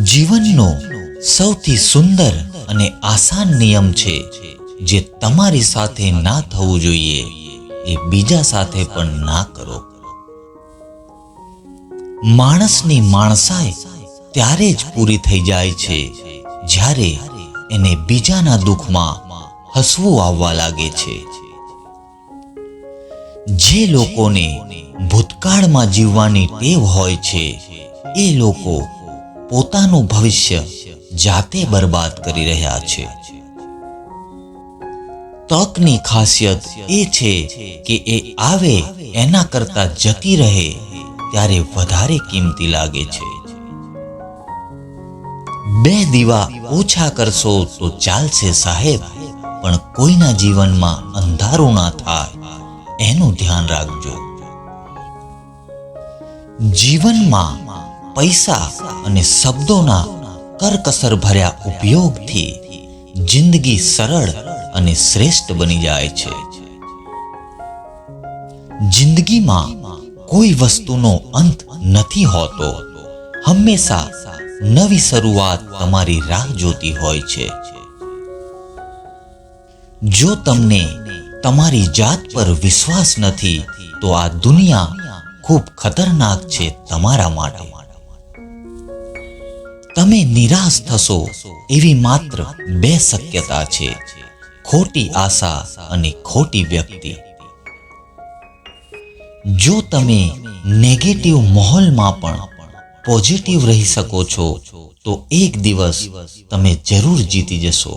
જીવનનો સૌથી સુંદર અને આસાન નિયમ છે જે તમારી સાથે ના થવું જોઈએ, એ બીજા સાથે પણ ના કરો. માણસની માણસાઈ ત્યારે જ પૂરી થઈ જાય છે જ્યારે એને બીજાના દુઃખમાં હસવું આવવા લાગે છે. જે લોકોને ભૂતકાળમાં જીવવાની ટેવ હોય છે, એ લોકો પોતાનું ભવિષ્ય જાતે બરબાદ કરી રહ્યા છે. તકની ખાસિયત એ છે કે એ આવે, એના કરતા જતી રહે ત્યારે વધારે કિંમતી લાગે છે. બે દીવા ઓછા કરશો તો ચાલશે સાહેબ, પણ કોઈના જીવનમાં અંધારું ના થાય, એનું ધ્યાન રાખજો. જીવનમાં પૈસા અને શબ્દોના કરકસર ભર્યા ઉપયોગથી જિંદગી સરળ અને શ્રેષ્ઠ બની જાય છે. જિંદગીમાં કોઈ વસ્તુનો અંત નથી હોતો. હંમેશા નવી શરૂઆત તમારી રાહ જોતી હોય છે. જો તમને તમારી જાત પર વિશ્વાસ નથી, તો આ દુનિયા ખૂબ ખતરનાક છે તમારા માટે. તમે નિરાશ થશો એવી માત્ર બે શક્યતા છે, ખોટી આશા અને ખોટી વ્યક્તિ. જો તમે નેગેટિવ માહોલમાં પણ પોઝિટિવ રહી શકો છો, તો એક દિવસ તમે જરૂર જીતી જશો.